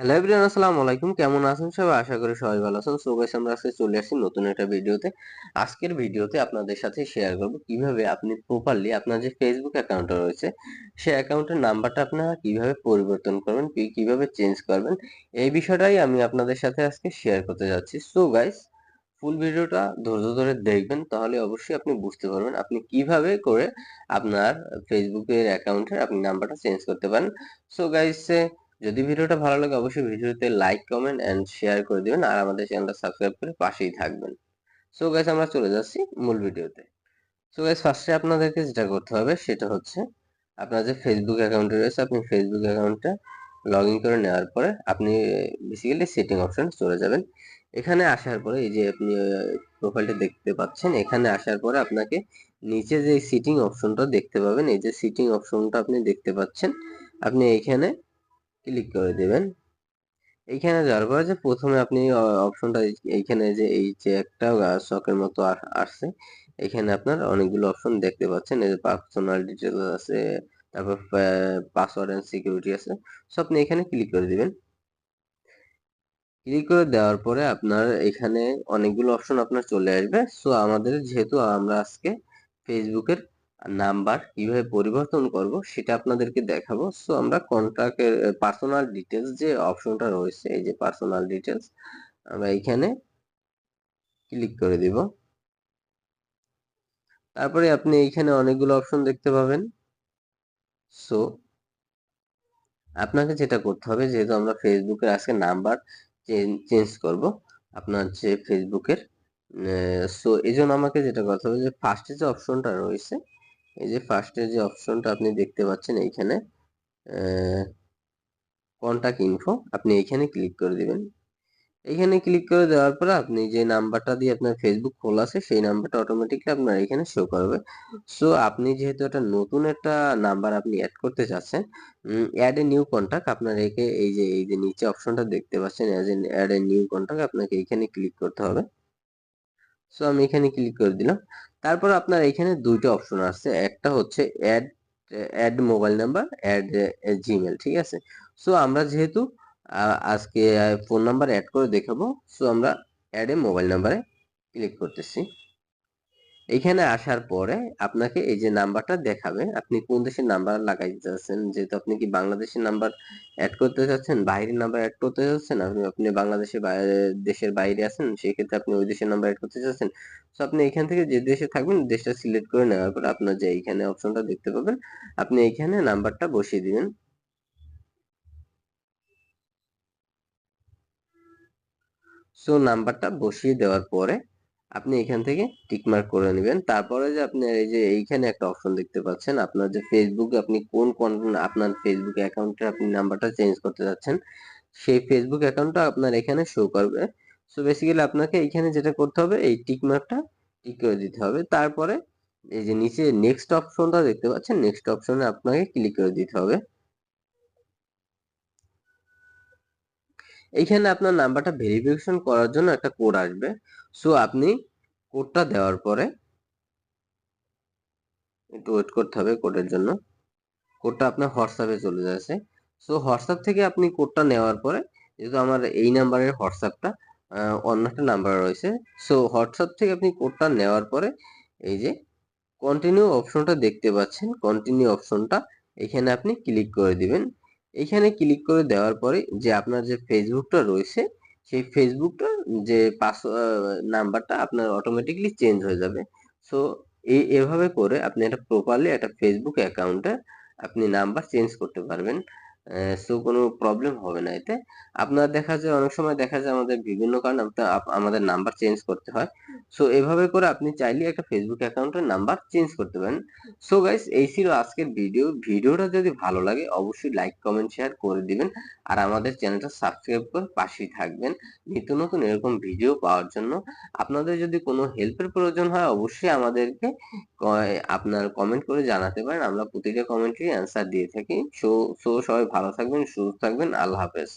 Hello everyone আসসালামু আলাইকুম। কেমন আছেন সবাই? আশা করি সবাই ভালো আছেন। সো গাইস আমরা আজকে চলে আসি নতুন একটা ভিডিওতে। আজকের ভিডিওতে আপনাদের সাথে শেয়ার করব কীভাবে আপনি প্রপারলি আপনার যে ফেসবুক অ্যাকাউন্টটা রয়েছে, সেই অ্যাকাউন্টের নাম্বারটা আপনারা কীভাবে পরিবর্তন করবেন কীভাবে চেঞ্জ করবেন, এই বিষয়টাই আমি আপনাদের সাথে আজকে শেয়ার করতে যাচ্ছি। সো গাইস ফুল ভিডিওটা ধৈর্য ধরে দেখবেন, তাহলে অবশ্যই আপনি বুঝতে পারবেন আপনি কীভাবে করে আপনার ফেসবুকের অ্যাকাউন্টের আপনি নাম্বারটা চেঞ্জ করতে পারেন। সো গাইস যদি ভিডিওটা ভালো লাগে, অবশ্যই ভিডিওতে লাইক কমেন্ট এন্ড শেয়ার করে দিবেন আর আমাদের চ্যানেলটা সাবস্ক্রাইব করে পাশেই থাকবেন। সো গাইস আমরা চলে যাচ্ছি মূল ভিডিওতে। সো গাইস ফার্স্টে আপনাদেরকে যেটা করতে হবে, সেটা হচ্ছে আপনার যে ফেসবুক অ্যাকাউন্টে রয়েছে, আপনি ফেসবুক অ্যাকাউন্টটা লগ ইন করে নেওয়ার পরে আপনি বেসিক্যালি সেটিং অপশন চলে যাবেন। এখানে আসার পরে এই যে আপনি প্রোফাইলটা দেখতে পাচ্ছেন, এখানে আসার পরে আপনাকে নিচে যে সিটিং অপশনটা দেখতে পাবেন, এই যে সিটিং অপশনটা আপনি দেখতে পাচ্ছেন, আপনি এইখানে ক্লিক করে দেবেন। এইখানে যাওয়ার পরে যে প্রথমে আপনি অপশনটা এইখানে যে এই যে একটা শখের মতো আসছে, এখানে আপনার অনেকগুলো অপশন দেখতে পাচ্ছেন। এই যে পার্সোনাল ডিটেলস আছে, তারপর পাসওয়ার্ড এন্ড সিকিউরিটি আছে, সব আপনি এখানে ক্লিক করে দিবেন। ক্লিক করে দেওয়ার পরে আপনার এখানে অনেকগুলো অপশন আপনার চলে আসবে। সো আমাদের যেহেতু আমরা আজকে ফেসবুকের নাম্বার কীভাবে পরিবর্তন করব সেটা আপনাদেরকে দেখাবো। সো আমরা কন্ট্রাক্টের পার্সোনাল ডিটেলস যে অপশনটা রয়েছে, এই যে পার্সোনাল ডিটেলস আমরা এখানে ক্লিক করে দিব। তারপরে আপনি এইখানে অনেকগুলো অপশন দেখতে পাবেন। সো আপনাকে যেটা করতে হবে, যেহেতু আমরা ফেসবুকের আজকে নাম্বার চেঞ্জ করব, আপনার যে ফেসবুকের সো এই জন্য আমাকে যেটা করতে হবে যে ফার্স্টে যে অপশনটা রয়েছে এই যে ফার্স্টে যে অপশনটা আপনি দেখতে পাচ্ছেন এইখানে কন্টাক্ট ইনফো আপনি এখানে ক্লিক করে দিবেন। এখানে ক্লিক করে দেওয়ার পরে আপনি যে নাম্বারটা দিয়ে আপনার ফেসবুক খোলা আছে সেই নাম্বারটা অটোমেটিকলি আপনার এখানে শো করবে। সো আপনি যেহেতু একটা নতুন একটা নাম্বার আপনি অ্যাড করতে চাচ্ছেন অ্যাড এ নিউ কন্টাক্ট আপনার একে এই যে এই যে নিচে অপশনটা দেখতে পাচ্ছেন অ্যাড এ নিউ কন্টাক্ট আপনাকে এখানে ক্লিক করতে হবে। সো আমি এখানে ক্লিক করে দিলাম। তারপর আপনার এখানে দুইটা অপশন আসছে একটা হচ্ছে add add mobile number add Gmail ঠিক আছে? সো আমরা যেহেতু আজকে ফোন নাম্বার অ্যাড করে দেখাবো সো আমরা অ্যাড এ মোবাইল নাম্বারে ক্লিক করতেছি। এখানে আসার পরে আপনাকে এই যে নাম্বারটা দেখাবে, আপনি কোন দেশের নাম্বার লাগাইতে চাচ্ছেন? যেহেতু আপনি কি বাংলাদেশের নাম্বার অ্যাড করতে চাচ্ছেন, বাইরের নাম্বার অ্যাড করতে চাচ্ছেন? আপনি আপনি বাংলাদেশের দেশের বাইরে আছেন সেই ক্ষেত্রে আপনি ওই দেশের নাম্বার অ্যাড করতে চাচ্ছেন। তো আপনি এখান থেকে যে দেশে থাকবেন, দেশটা সিলেক্ট করে নেওয়ার পর আপনার যে এইখানে অপশনটা দেখতে পাবেন, আপনি এইখানে নাম্বারটা বসিয়ে দিবেন। সো নাম্বারটা বসিয়ে দেওয়ার পরে আপনি এখান থেকে টিকমার্ক করে নেবেন। তারপরে যে আপনি এই যে এইখানে একটা অপশন দেখতে পাচ্ছেন, আপনার যে ফেসবুক আপনি কোন কোন আপনার ফেসবুক অ্যাকাউন্টে আপনি নাম্বারটা চেঞ্জ করতে যাচ্ছেন, সেই ফেসবুক অ্যাকাউন্টটা আপনার এখানে শো করবে। সো বেসিক্যালি আপনাকে এইখানে যেটা করতে হবে, এই টিকমার্কটা টিক করে দিতে হবে। তারপরে এই যে নিচে নেক্সট অপশনটা দেখতে পাচ্ছেন নেক্সট অপশনে আপনাকে ক্লিক করে দিতে হবে। এইখানে আপনার নাম্বারটা ভেরিফিকেশন করার জন্য একটা কোড আসবে। সো আপনি কোডটা দেওয়ার পরে একটু ওয়েট করতে হবে কোডের জন্য। কোডটা আপনার হোয়াটসঅ্যাপে চলে যাচ্ছে। সো হোয়াটসঅ্যাপ থেকে আপনি কোডটা নেওয়ার পরে যেহেতু আমার এই নাম্বারের হোয়াটসঅ্যাপটা অন্য একটা নাম্বার রয়েছে। সো হোয়াটসঅ্যাপ থেকে আপনি কোডটা নেওয়ার পরে এই যে কন্টিনিউ অপশনটা দেখতে পাচ্ছেন। কন্টিনিউ অপশনটা এখানে আপনি ক্লিক করে দিবেন। এখানে ক্লিক করে দেওয়ার পরে যে আপনার যে ফেসবুকটা রয়েছে, সেই ফেসবুকটা যে পাসওয়ার্ড নাম্বারটা আপনার অটোমেটিকলি চেঞ্জ হয়ে যাবে। সো এই এভাবে করে আপনি একটা প্রপারলি একটা ফেসবুক অ্যাকাউন্টে আপনি নাম্বার চেঞ্জ করতে পারবেন। সো কোনো প্রবলেম হবে না এতে। আপনার দেখা যায়, অনেক সময় দেখা যায় আমাদের বিভিন্ন কারণে আমাদের নাম্বার চেঞ্জ করতে হয়। সো এভাবে করে আপনি চাইলে একটা ফেসবুক অ্যাকাউন্টের নাম্বার চেঞ্জ করতে পারেন। সো গাইস এই ছিল আজকের ভিডিও ভিডিওটা যদি ভালো লাগে, অবশ্যই লাইক কমেন্ট শেয়ার করে দিবেন। আর আমাদের চ্যানেলটা সাবস্ক্রাইব করে পাশেই থাকবেন। নিত্য নতুন এরকম ভিডিও পাওয়ার জন্য। আপনাদের যদি কোনো হেল্পের প্রয়োজন হয়, অবশ্যই আমাদেরকে আপনার কমেন্ট করে জানাতে পারেন। আমরা প্রতিটা কমেন্টেরই অ্যান্সার দিয়ে থাকি। সো সো সবাই ভালো থাকবেন, সুস্থ থাকবেন। আল্লাহ হাফেজ।